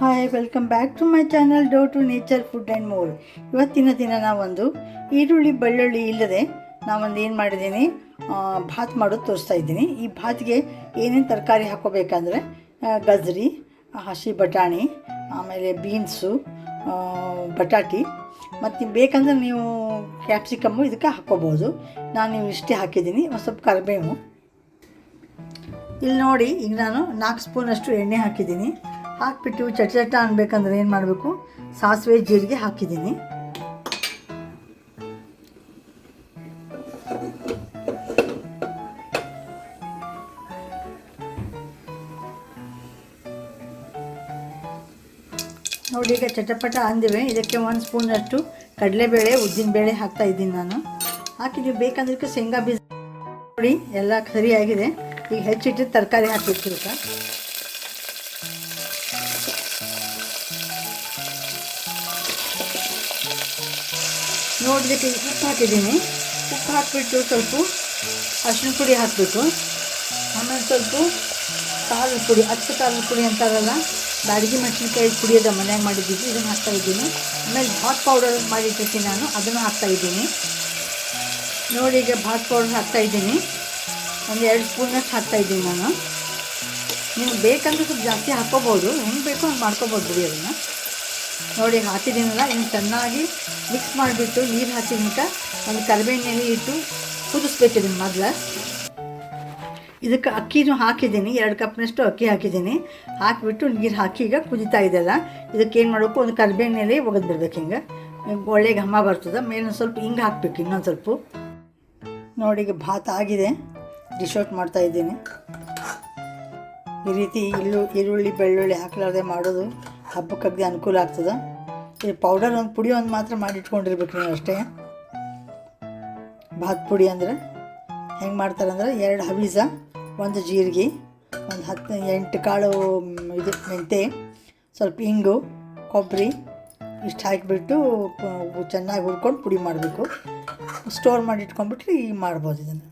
Hi welcome back to my channel door to nature food and more ಇವತ್ತಿನ ದಿನ ನಾವೊಂದು ಈರುಳ್ಳಿ, ಬೆಳ್ಳುಳ್ಳಿ ಇಲ್ಲದೆ ನಾವೊಂದು ಏನು ಮಾಡಿದ್ದೀನಿ ಭಾತ್ ಮಾಡೋದು ತೋರಿಸ್ತಾ ಇದ್ದೀನಿ. ಈ ಭಾತ್ಗೆ ಏನೇನು ತರಕಾರಿ ಹಾಕೋಬೇಕಂದ್ರೆ ಗಜ್ರಿ, ಹಸಿ ಬಟಾಣಿ, ಆಮೇಲೆ ಬೀನ್ಸು ಬಟಾಟಿ. ಮತ್ತು ಬೇಕಂದ್ರೆ ನೀವು ಕ್ಯಾಪ್ಸಿಕಮ್ಮು ಇದಕ್ಕೆ ಹಾಕ್ಕೋಬೋದು. ನಾನು ನೀವು ಇಷ್ಟೇ ಹಾಕಿದ್ದೀನಿ, ಒಂದು ಸ್ವಲ್ಪ ಕರಿಬೇವು. ಇಲ್ಲಿ ನೋಡಿ, ಈಗ ನಾನು ನಾಲ್ಕು ಸ್ಪೂನಷ್ಟು ಎಣ್ಣೆ ಹಾಕಿದ್ದೀನಿ. ಹಾಕಿಬಿಟ್ಟು ಚಟ ಚಟ ಅನ್ಬೇಕಂದ್ರೆ ಏನು ಮಾಡಬೇಕು? ಸಾಸಿವೆ, ಜೀರಿಗೆ ಹಾಕಿದ್ದೀನಿ. ನೋಡಿ, ಈಗ ಚಟಪಟ ಅಂದಿವೆ. ಇದಕ್ಕೆ ಒಂದು ಸ್ಪೂನಷ್ಟು ಕಡಲೆಬೇಳೆ, ಉದ್ದಿನಬೇಳೆ ಹಾಕ್ತಾ ಇದ್ದೀನಿ ನಾನು. ಹಾಕಿ ಬೇಕಂದ್ರೆ ಶೇಂಗಾ ಬೀಜ ನೋಡಿ, ಎಲ್ಲ ಸರಿಯಾಗಿದೆ. ಈಗ ಹೆಚ್ಚಿಟ್ಟು ತರಕಾರಿ ಹಾಕಬೇಕು ನೋಡಿದಕ್ಕೆ ಉಪ್ಪು ಹಾಕಿದ್ದೀನಿ. ಉಪ್ಪು ಹಾಕಿಬಿಟ್ಟು ಸ್ವಲ್ಪ ಅರಿಶಿನ ಪುಡಿ ಹಾಕಬೇಕು ಆಮೇಲೆ ಸ್ವಲ್ಪ ಖಾರದ ಪುಡಿ ಅಚ್ಚ ಖಾರದ ಪುಡಿ ಅಂತಾರಲ್ಲ ಬ್ಯಾಡಗಿ ಮೆಣಸಿನ್ಕಾಯಿ ಪುಡಿ ಅದ ಮನ್ಯಾಗ ಮಾಡಿದ್ದೀವಿ, ಇದನ್ನು ಹಾಕ್ತಾ ಇದ್ದೀನಿ. ಆಮೇಲೆ ಭಾತ್ ಪೌಡರ್ ಮಾಡಿಟ್ಟಿರ್ತೀನಿ ನಾನು ಅದನ್ನು ಹಾಕ್ತಾ ಇದ್ದೀನಿ. ನೋಡಿ ಈಗ ಭಾತ್ ಪೌಡರ್ ಹಾಕ್ತಾ ಇದ್ದೀನಿ. ಒಂದು ಎರಡು ಸ್ಪೂನಷ್ಟು ಹಾಕ್ತಾ ಇದ್ದೀನಿ ನಾನು. ನೀವು ಬೇಕಂದ್ರೆ ಸ್ವಲ್ಪ ಜಾಸ್ತಿ ಹಾಕ್ಕೋಬೋದು. ಹೆಂಗೆ ಬೇಕು ಹಂಗೆ ಮಾಡ್ಕೋಬೋದು ಬಿಡಿ ಅದನ್ನು. ನೋಡಿ, ಹಾಕಿದ್ದೀನಲ್ಲ, ಇನ್ನು ಚೆನ್ನಾಗಿ ಮಿಕ್ಸ್ ಮಾಡಿಬಿಟ್ಟು ನೀರು ಹಾಕಿದ್ಮೇಲೆ ಒಂದು ಕರಿಬೇವಿನ ಇಟ್ಟು ಕುದಿಸ್ಬೇಕು ಇದನ್ನು ಮೊದಲು. ಇದಕ್ಕೆ ಅಕ್ಕಿನೂ ಹಾಕಿದ್ದೀನಿ, ಎರಡು ಕಪ್ನಷ್ಟು ಅಕ್ಕಿ ಹಾಕಿದ್ದೀನಿ. ಹಾಕಿಬಿಟ್ಟು ನೀರು ಹಾಕಿ ಈಗ ಕುದಿತಾ ಇದೆಲ್ಲ ಇದಕ್ಕೆ ಏನು ಮಾಡಬೇಕು, ಒಂದು ಕರಿಬೇವಿನ ಎಲೆ ಒಗೆದು ಬಿಡ್ಬೇಕು ಹಿಂಗೆ. ಒಳ್ಳೆ ಘಮ ಬರ್ತದೆ ಮೇಲೊಂದು ಸ್ವಲ್ಪ ಹಿಂಗೆ ಹಾಕ್ಬೇಕು, ಇನ್ನೊಂದು ಸ್ವಲ್ಪ. ನೋಡಿ, ಈಗ ಭಾತ್ ಆಗಿದೆ. ಡಿಶ್ ಔಟ್ ಮಾಡ್ತಾ ಇದ್ದೀನಿ. ಈ ರೀತಿ ಇಲ್ಲು ಈರುಳ್ಳಿ, ಬೆಳ್ಳುಳ್ಳಿ ಹಾಕ್ಲಾರ್ದೆ ಮಾಡೋದು ಹಬ್ಬಕ್ಕೆ ಅನುಕೂಲ ಆಗ್ತದೆ. ಈ ಪೌಡರ್ ಒಂದು ಪುಡಿ ಒಂದು ಮಾತ್ರ ಮಾಡಿ ಇಟ್ಕೊಂಡಿರ್ಬೇಕು ನೀವು ಅಷ್ಟೇ. ಭಾತ್ ಪುಡಿ ಅಂದರೆ ಹೆಂಗೆ ಮಾಡ್ತಾರೆ ಅಂದ್ರೆ ಎರಡು ಹವೀಸ ಒಂದು ಜೀರಿಗೆ, ಒಂದು ಹತ್ತು ಎಂಟು ಕಾಳು ಇದು ಮೆಂತೆ, ಸ್ವಲ್ಪ ಹಿಂಗು ಕೊಬ್ಬರಿ ಇಷ್ಟು ಹಾಕಿಬಿಟ್ಟು ಚೆನ್ನಾಗಿ ಹುರ್ಕೊಂಡು ಪುಡಿ ಮಾಡಬೇಕು. ಸ್ಟೋರ್ ಮಾಡಿ ಇಟ್ಕೊಂಡ್ಬಿಟ್ರೆ ಈಗ ಮಾಡ್ಬೋದು ಇದನ್ನು.